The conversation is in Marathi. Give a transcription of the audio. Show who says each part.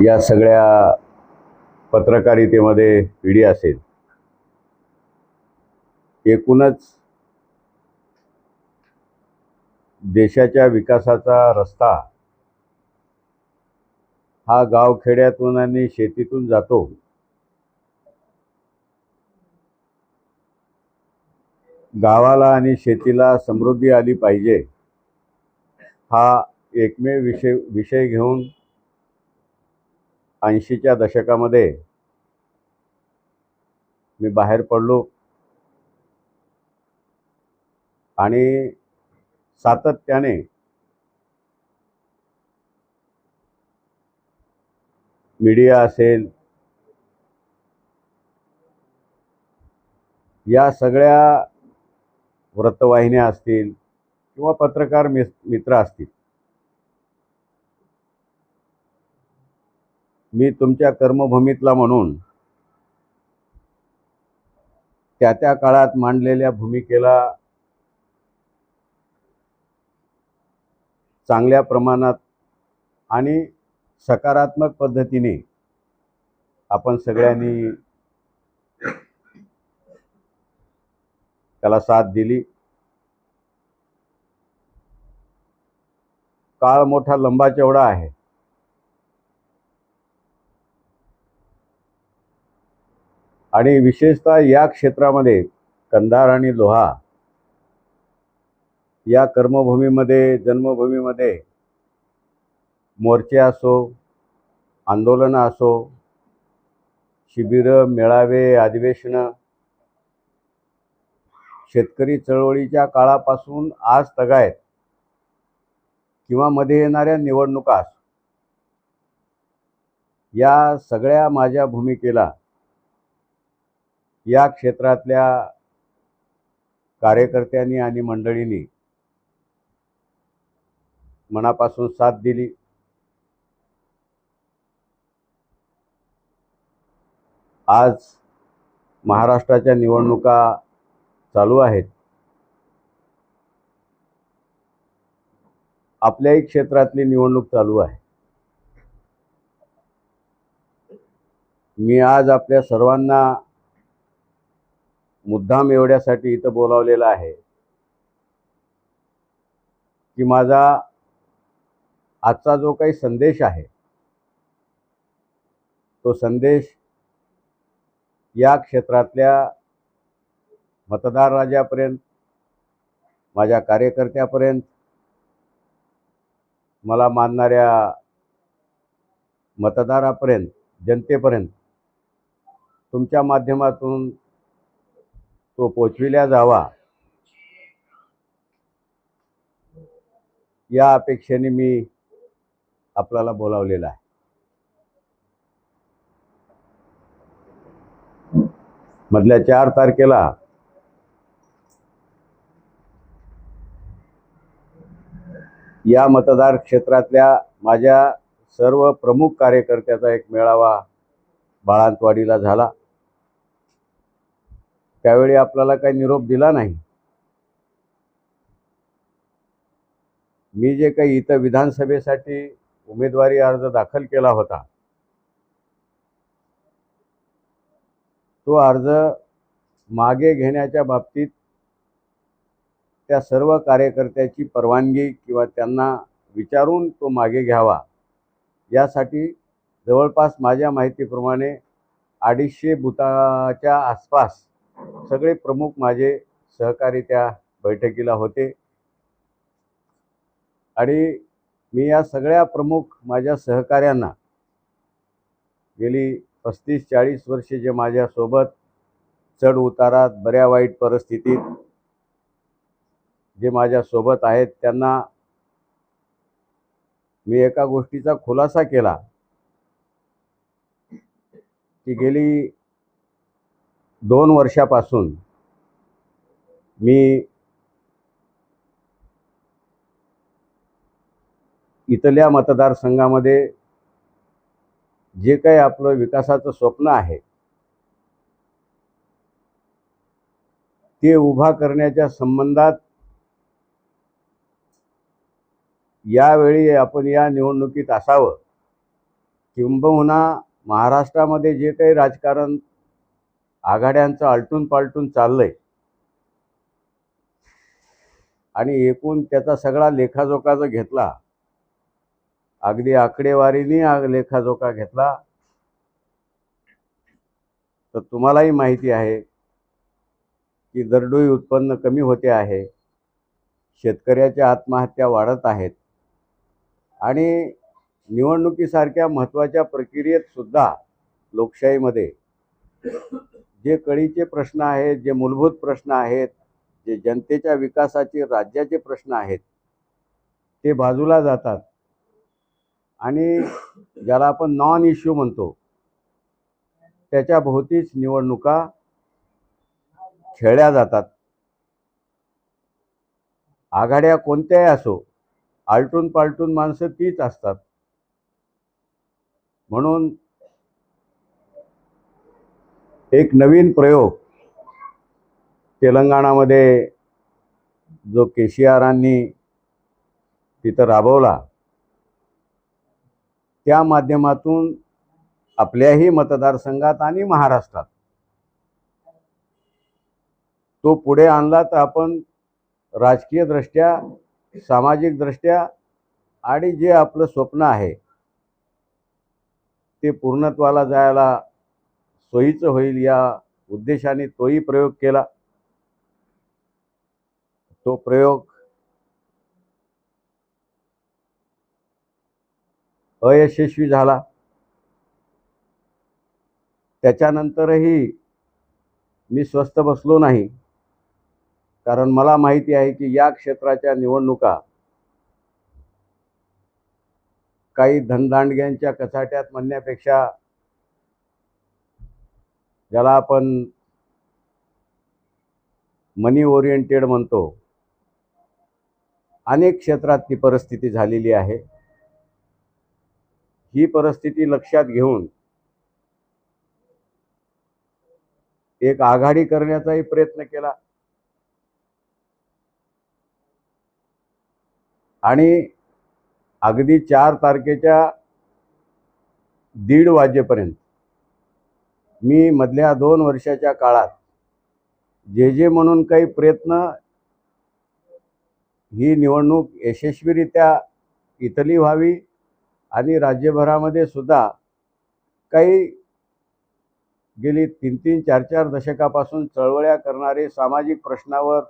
Speaker 1: या सगळ्या पत्रकारितेमध्ये पिढी असेल. एकूणच देशाच्या विकासाचा रस्ता हा गावखेड्यातून आणि शेतीतून जातो. गावाला आणि शेतीला समृद्धी आली पाहिजे. हा एकमेव विषय विषय घेऊन ऐंशीच्या दशकामध्ये मी बाहेर पडलो. आणि सातत्याने मीडिया असेल या सगळ्या वृत्तवाहिन्या असतील किंवा पत्रकार मि मित्र असतील मी तुमच्या कर्मभूमीतला म्हणून त्या त्या काळात मांडलेल्या भूमिकेला चांगल्या प्रमाणात आणि सकारात्मक पद्धतीने आपण सगळ्यांनी त्याला साथ दिली. काळ मोठा लंबा चेवढा आहे. आणि विशेषतः या क्षेत्रामध्ये कंधार आणि लोहा या कर्मभूमीमध्ये जन्मभूमीमध्ये मोर्चे असो आंदोलनं असो शिबिरं मेळावे अधिवेशनं शेतकरी चळवळीच्या काळापासून आज तगायत किंवा मध्ये येणाऱ्या निवडणुका या सगळ्या माझ्या भूमिकेला या क्षेत्रातल्या कार्यकर्त्यांनी आणि मंडळींनी मनापासून साथ दिली. आज महाराष्ट्राच्या निवडणुका चालू आहेत. आपल्याही क्षेत्रातली निवडणूक चालू आहे. मी आज आपल्या सर्वांना मुद्दाम एवढ्यासाठी इथं बोलावलेला आहे की माझा आजचा जो काही संदेश आहे तो संदेश या क्षेत्रातल्या मतदार राजापर्यंत माझ्या कार्यकर्त्यापर्यंत मला मानणाऱ्या मतदारापर्यंत जनतेपर्यंत तुमच्या माध्यमातून तो पोचविल्या जावा. या अपेक्षेने मी आपल्याला बोलावलेला आहे. मधल्या चार तारखेला या मतदार क्षेत्रातल्या माझ्या सर्व प्रमुख कार्यकर्त्याचा एक मेळावा बाळांतवाडीला झाला. त्यावेळी आपल्याला काही निरोप दिला नाही. मी जे काही इथं विधानसभेसाठी उमेदवारी अर्ज दाखल केला होता तो अर्ज मागे घेण्याच्या बाबतीत त्या सर्व कार्यकर्त्याची परवानगी किंवा त्यांना विचारून तो मागे घ्यावा यासाठी जवळपास माझ्या माहितीप्रमाणे अडीचशे भूताच्या आसपास सगळे प्रमुख माझे सहकारी त्या बैठकीला होते. आणि मी या सगळ्या प्रमुख माझ्या सहकाऱ्यांना गेली पस्तीस चाळीस वर्षे जे माझ्यासोबत चढ उतारात बऱ्या वाईट परिस्थितीत जे माझ्यासोबत आहेत त्यांना मी एका गोष्टीचा खुलासा केला. की गेली दोन वर्षापासून मी इथल्या मतदारसंघामध्ये जे काही आपलं विकासाचं स्वप्न आहे ते उभा करण्याच्या संबंधात यावेळी आपण या निवडणुकीत असावं. किंबहुना महाराष्ट्रामध्ये जे काही राजकारण आघाड्यांचं आलटून पालटून चाललंय. आणि एकूण त्याचा सगळा लेखाजोखा जर घेतला. अगदी आकडेवारीने लेखाजोखा घेतला. तर तुम्हालाही माहिती आहे की दरडोई उत्पन्न कमी होते आहे. शेतकऱ्याच्या आत्महत्या वाढत आहेत. आणि निवडणुकीसारख्या महत्त्वाच्या प्रक्रियेत सुद्धा लोकशाहीमध्ये जे कळीचे प्रश्न आहेत जे मूलभूत प्रश्न आहेत जे जनतेच्या विकासाचे राज्याचे प्रश्न आहेत ते बाजूला जातात. आणि ज्याला आपण नॉन इश्यू म्हणतो त्याच्या भोवतीच निवडणुका खेळल्या जातात. आघाड्या कोणत्याही असो आलटून पालटून माणसं तीच असतात. म्हणून एक नवीन प्रयोग तेलंगणामध्ये जो के सी आरांनी तिथं राबवला त्या माध्यमातून आपल्याही मतदारसंघात आणि महाराष्ट्रात तो पुढे आणला तर आपण राजकीयदृष्ट्या सामाजिकदृष्ट्या आणि जे आपलं स्वप्न आहे ते पूर्णत्वाला जायला सोयीचं होईल या उद्देशाने तोही प्रयोग केला. तो प्रयोग अयशस्वी झाला. त्याच्यानंतरही मी स्वस्थ बसलो नाही. कारण मला माहिती आहे की या क्षेत्राच्या निवडणुका काही धनदांडग्यांच्या कचाट्यात म्हणण्यापेक्षा ज्याला आपण मनी ओरिएंटेड म्हणतो. अनेक क्षेत्रात ती परिस्थिती झालेली आहे. ही परिस्थिती लक्षात घेऊन एक आघाडी करण्याचाही प्रयत्न केला. आणि अगदी चार तारखेच्या दीड वाजेपर्यंत मी मधल्या दोन वर्षाच्या काळात जे जे म्हणून काही प्रयत्न ही निवडणूक यशस्वीरित्या इथली व्हावी आणि राज्यभरामध्ये सुद्धा काही गेली तीन तीन चार चार दशकापासून चळवळ्या करणारे सामाजिक प्रश्नावर